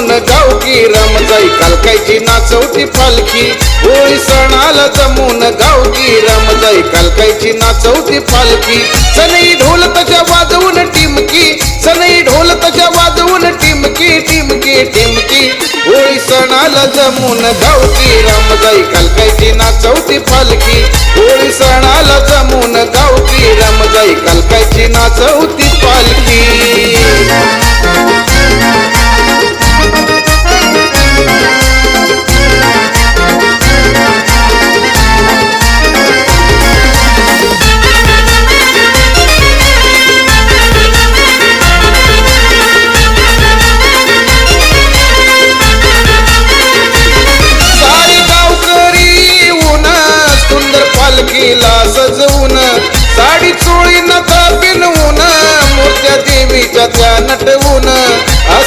रमजाई. कालकायची नाचवती पालखी. होळी सणाला जमून गावकी रमजाई. कालकायची नाचवती पालखी. सनई ढोल तशा वाजवून टिमकी. सनई ढोल तशा वाजवून टिमकी टिमकी टिमकी. होळी सणाला जमून गावकी रमजाई. कालकायची नाचवती पालखी. होळी सणाला जमून गावकी की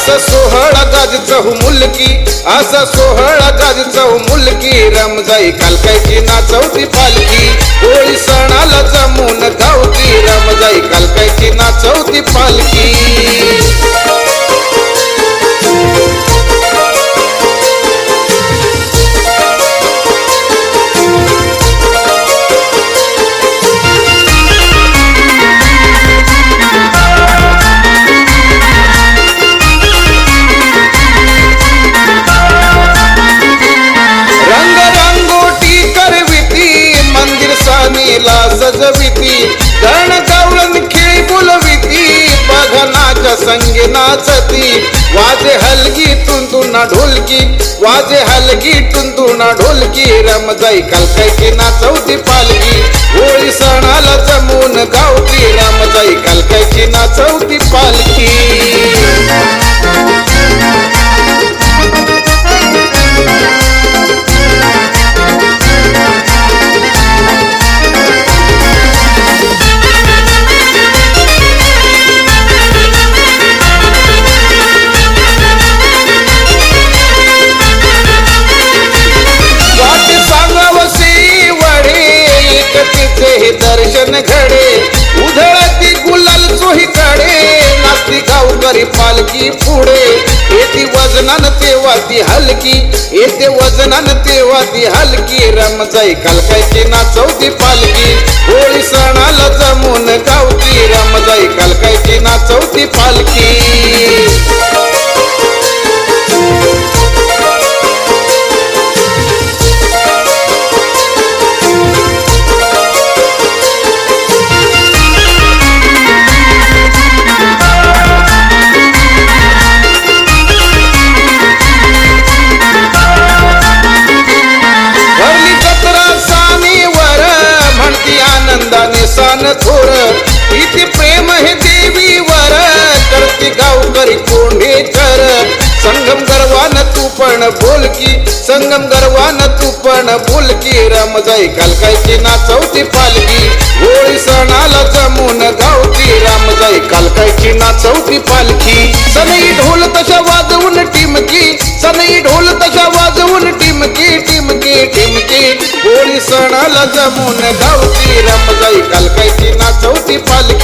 असा सोहळा गाजचा हो मुलकी असा सोहळा गाजचा हो मुलकी. रमजाई कालकायची नाचवती पालखी होळी सणाला जमून गावती रमजाई कालकायची नाचवती पालखी. संगे नाचती. वाजे हलगी तुंदुना ढोलकी. वाजे हलगी तुंदुना ढोलकी. रमजाई कलकायची नाचवती पालकी होळी सणाला जमून गावती. रमजाई कलकायची नाचवती पालकी तेव्हा ती हलकी येते वजनान तेव्हा ती हलकी. रमजाई कलकायची नाचवती पालकी होळी सणाला जमून गावती. रमजाई कलकायची नाचवती पालकी थोर इथे प्रेम हे देवीवर. करती गावकरी कोंढे कर. संगम गर्वान तू पण बोलकी संगम गर्वान तू पण बोलकी रमजाई कालकायची नाचवती पालकी होळी सणाला जमून गाव जमून गावती रमजाई ना चौथी पालखी.